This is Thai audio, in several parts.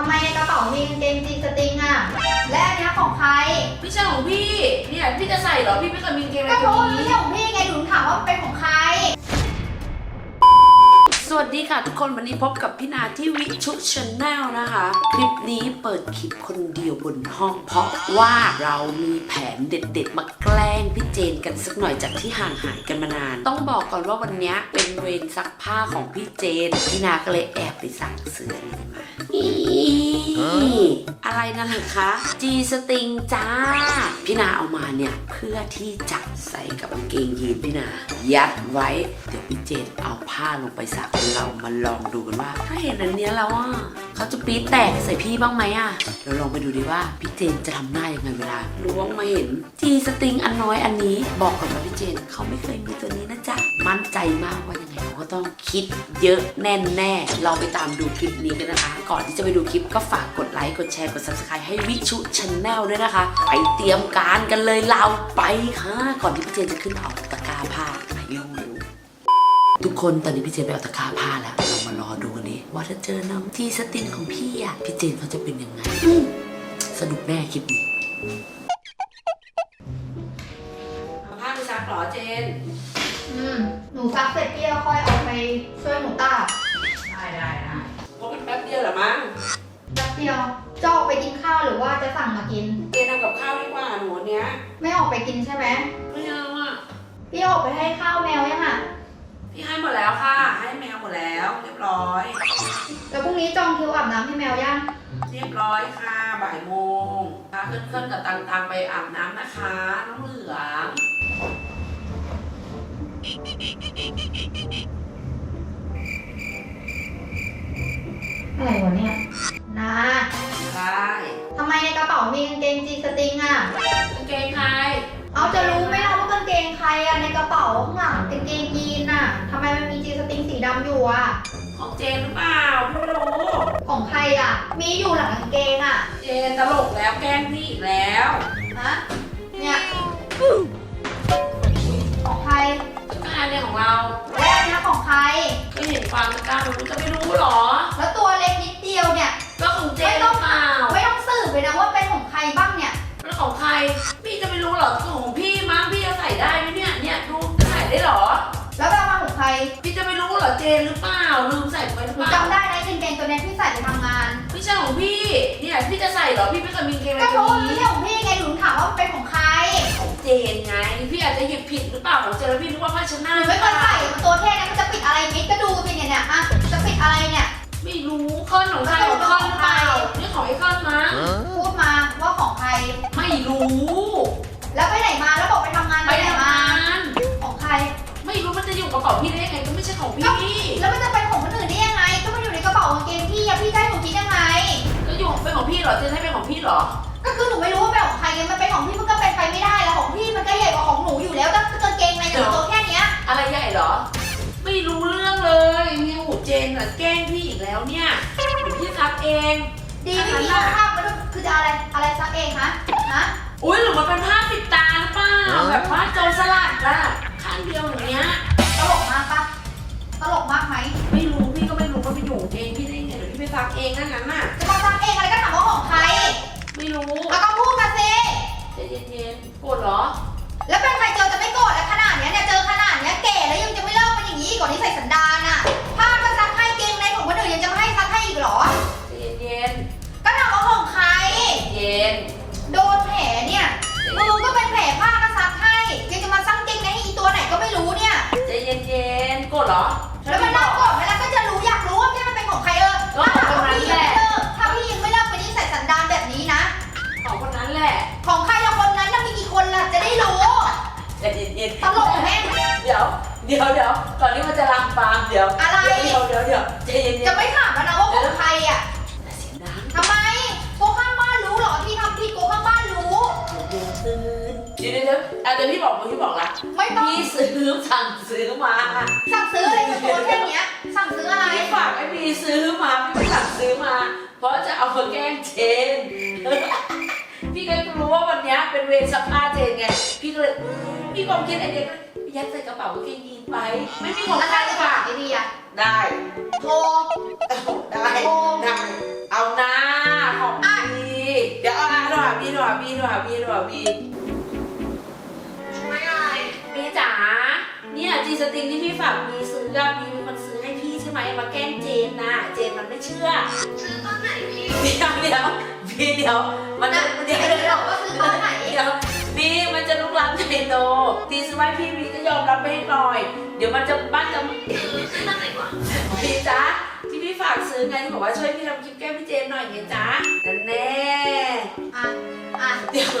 ทำไมในกระเป๋ามีกางเกงจีนสตริงอะและอันเนี้ยของใคร ไม่ใช่ของพี่ เนี่ยพี่จะใส่เหรอพี่ไม่เคยมีกางเกงในก็เพตัราะวว่าไม่นี้ ใช่ของพี่ไงหนูถามว่ามันเป็นของใคร สวัสดีค่ะทุกคนวันนี้พบกับพี่นาที่วิชุชแนลนะคะ คลิปนี้เปิดคลิปคนเดียวบนห้อง เพราะว่าเรามีแผนเด็ดๆ มาแกล้งพี่เจนกันสักหน่อยจากที่ห่างหายกันมานาน ต้องบอกก่อนว่าวันนี้เป็นเวรซักผ้าของพี่เจน พี่นาก็เลยแอบไปสั่งเสื้อนี้มา นี่อะไรนั่นเหรอคะจีสติงจ้า พี่นาเอามาเนี่ย เพื่อที่จะใส่กับกางเกงยีนพี่นา ยัดไว้ เดี๋ยวพี่เจนเอาผ้าลงไปซักเรามาลองดูกันว่า ถ้าเห็นอันเนี้ยแล้วอะเขาจะปี๊ดแตกใส่พี่บ้างไหมอะเราลองไปดูดีว่าพี่เจนจะทำหน้ายังไงเวลาล้วงมาเห็นจีสติงอันน้อยอันนี้ บอกก่อนว่าพี่เจนเขาไม่เคยมีตัวนี้นะจ๊ะมั่นใจมากว่ายังไงเขาก็ ต้องคิดเยอะแน่แน่ๆเราไปตามดูคลิปนี้กันนะคะ ก่อนที่จะไปดูคลิปก็ฝากกดไลค์ กดแชร์ กด subscribe ให้วิชุชแนลด้วยนะคะ ไปเตรียมการกันเลยเราไปค่ะ ก่อนที่พี่เจนจะขึ้นเอาตะกร้าผ้าไปเร็วๆทุกคนตอนนี้พี่เจนไปเอาตะกร้าผ้าแล้ว เรามารอดูกันดิว่าถ้าเจอน้องทีสตินของพี่อะ พี่เจนเขาจะเป็นยังไงสนุกแน่คลิปนี้เอาผ้าไปซักหรอเจน อืม หนูซักเสร็จพี่ก็ค่อยเอาไปช่วยหนูตากได้ได้ได้เพราะมันแป๊บเดียวเหรอมั้งแป๊บเดียวจะออกไปกินข้าวหรือว่าจะสั่งมากิน เจนทำกับข้าวดีกว่าหนูวันเนี้ยไม่ออกไปกินใช่ไหมไม่เอาอะ พี่ออกไปให้ข้าวแมวยังอะ พี่ให้หมดแล้วค่ะ ให้แมวหมดแล้ว เรียบร้อย แล้วพรุ่งนี้จองคิวอาบน้ำให้แมวยัง เรียบร้อยค่ะบ่ายโมงพาเพื่อนๆกับตังๆไปอาบน้ำนะคะ น้องเหลือง อะไรวะเนี่ยนะได้ทำไมในกระเป๋ามีกางเกงจีนสตริงอะ กางเกงใครเอาจะรู้ไหมล่ะว่ากางเกงใครอะในกระเป๋าข้างหลังกางเกงยีนอะทำไมมันมีจีนสตริงสีดำอยู่อะ ของเจนหรือเปล่าพี่ไม่รู้ของใครอะ มีอยู่หลังกางเกงอะ เจนตลกแล้วแกล้งพี่อีกแล้ว ฮะ เนี้ยของเรา และอันเนี้ยของใครก็เห็นความกล้ามันจะไม่ เหรอเจนหรือเปล่าลืมใส่ไปหรือหนูเปล่าจำได้นะกางเกงตัวเนี้ยที่ใส่ไปทำงาน ไม่ใช่ของพี่เนี่ยพี่จะใส่เหรอพี่ไม่เคยมีกางเกงในก็เพตัราะวว่าไม่นี้ใช่ของพี่ไงหนูถามว่ามันเป็นของใครของเจนไงพี่อาจจะหยิบผิดหรือเปล่าของเจนแล้วพี่นึกว่าผ้าเชดหหน้านูไม่เคยใส่มันตัวแค่นั้นมันจะปิดอะไรมิดก็ดูสิเนี่ยเนี่ยอะจะปิดอะไรเนี่ย ไม่รู้คอนของใครของคอนหรือเปล่านี่ของไอ้คอนมั้งพูดมาว่าของใคร ไม่รู้ แล้วไปไหนมาแล้วบอกไปทำงานไปไปไหนทำมางา รอเจนให้เป็นของพี่เหรอ ก็คือหนูไม่รู้ว่าเป็นของใครไงมันเป็นของพี่มันก็เป็นไปไม่ได้แล้วของพี่มันก็ใหญ่กว่าของหนูอยู่แล้วตั้งกางเกงในหนูตัวแค่เนี้ยอะไรใหญ่เหรอ ไม่รู้เรื่องเลยเนี่ยหูเจนอะแกล้งพี่อีกแล้วเนี่ยเดี๋ยวพี่ซักเองดีไม่มีภาพมันคือจะอะไรอะไรซักเองฮะฮะอุ้ยหรือมันเป็นผ้าปิดตาหรือเปล่าแบบว่าโจรสลัดอะข้างเดียวอย่างเงี้ยตลกมากปะตลกมากไหมไม่รู้พี่ก็ไม่รู้ว่าไปอยู่เองพี่ได้ไงเดี๋ยวพี่ไปซักเองนั่นน่ะจะมาซักเองอะไรก็ถามว่าของใคร ไม่รู้ แล้วก็พูดมาสิ ใจ เย็นๆโกรธเหรอ แล้วเป็นใครเจอจะไม่โกรธแล้วขนาดเนี้ยเนี่ยเจอขนาดเนี้ยแก่แล้วยังจะไม่เลิกเป็นอย่างนี้อีกก่อนที่ใส่สันดานอะ ตลกแม่ง เดี๋ยว เดี๋ยวเดี๋ยวก่อนที่มันจะลามปามเดี๋ยวอะไร เดี๋ยวเดี๋ยวเดี๋ยวใจเย็นๆจะไม่ถามแล้วนะว่าของใครอะอย่าเสียงดังทำไมโกข้างบ้านรู้เหรอที่ทำผิดโกข้างบ้านรู้ เดี๋ยวตื่นเดี๋ยวเดี๋ยวเดี๋ยวอะเดี๋ยวพี่บอกพี่บอกละไม่ต้อง พี่ซื้อสั่งซื้อมาสั่งซื้ออะไรกับตัวแค่เนี้ย สั่งซื้ออะไรพี่ฝากไอ้พี่ซื้อมาพี่สั่งซื้อมา เพราะจะเอามาแกล้งเจนพี่ก็รู้ว่าวัน เวรซักผ้าเจนไง พี่ก็เลยมีความคิดไอเดียก็ยัดใส่กระเป๋ากางเกงยีนไป ไม่มีของแล้วใครฝาฝากกไอเดียได้โทร ได้โด้เอาหน้าของพี่เดี๋ยวเอาหน้าหน่อยพี่หน่อยพี่หน่อยพี่หน่อยพี่จ๋าเนี่ยจีสติงที่พี่ฝากมีซื้อกับมีมีคนซื้อให้พี่ใช่ไหมมาแกล้งเจนนะเจนมันไม่เชื่อ ซื้อตอนไหนพี่เดี๋ยวเดี๋ยวพี่เดี๋ยวมันน่เดี๋ยวเดี๋ยวว่าซื้อตอนไหน ดี๋ยวบีมันจะลุกลามใหญ่โตตีซื้อไว้พี่บีก็ยอมรับไปให้หน่อย เดี๋ยวมันจะบ้านจะซื้อซื้อตอนไหนวะพี่จ๊ะที่พี่ฝากซื้อไงที่บอกว่าช่วยพี่ทำคลิปแกล้งพี่เจนหน่อยไงจ๊ะนั่นแน่อะอะเดี๋ยว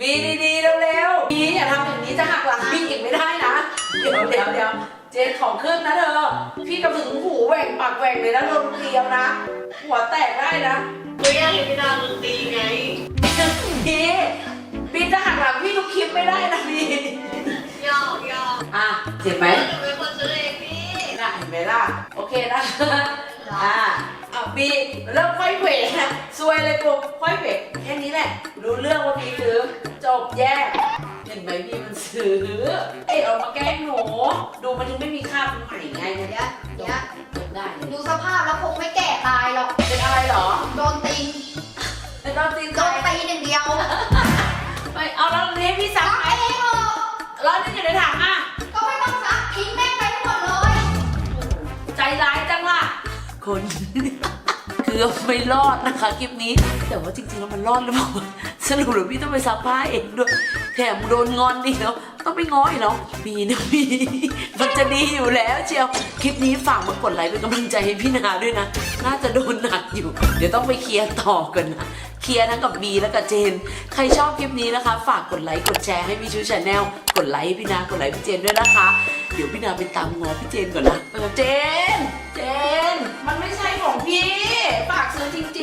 บีบีดีๆเร็วๆบีอย่าทำอย่างนี้จะหักหลังพี่อีกไม่ได้นะเดี๋ยวเดี๋ยวเดี๋ยวเจนของขึ้นนะเธอ พี่กระถึงหูแหว่งปากแหว่งเลยนะโดนเกลียวนะ หัวแตกได้นะไม่อยากเห็นพี่ดาวดนตรีไงบีบีจะหักห ลังพี่ทุกคลิปไม่ได้นะบียอกยอกอะเจ็บไหมหนูเป็นคนซื้อเองพี่น่ะเห็นไหมล่ะ โอเคนะอ่าอะบีเริ่มค่อยเขวนะซวยเลยกูค่อยเขวแค่นี้แหละ รู้เรื่องว่าบีซื้อจบแยกเห็นไหมบีมันซื้อเอ้ยเอามาแกล้งหนู ดูมันยังไม่มีค่าเป็นใหม่ไงเดี๋ยวเดี๋ยวเดี๋ยวจบได้เลยดูสภาพแล้วคงไม่แก่ตายหรอก เป็นอะไรเหรอ โดนตีน เป็นตอนตีนโดใจนตีนอย่างเดียว ไปเอาแล้วนี้ให้พี่ซักซักไหมเองเหรอร้อนนี่อยู่ในถังอะ ก็ไม่ต้องซักทิ้งแม่งไปทั้งหมดเลย ใจร้ายจังล่ะ คน เกือบไม่รอดนะคะคลิปนี้ แต่ว่าจริงๆแล้วมันรอดหรือเปล่าสรุปแล้วพี่ต้องไปซักผ้าเองด้วย แถมโดนงอนอีกแล้ว ต้องไปง้ออีกแล้วมีนะมี มันจะดีอยู่แล้วเชียว คลิปนี้ฝากมากดไลค์เป็นกำลังใจให้พี่นาด้วยนะ น่าจะโดนหนักอยู่ เดี๋ยวต้องไปเคลียร์ต่อกันนะ เคลียร์ทั้งกับบีและกับเจน ใครชอบคลิปนี้นะคะ ฝากกดไลค์กดแชร์ให้พี่ชูชาแนลกดไลค์พี่นากดไลค์พี่เจนด้วยนะคะ เดี๋ยวพี่นาไปตามงอพี่เจนก่อนนะเออเจน เจน มันไม่ใช่ของพี่ฝากซื้อจริง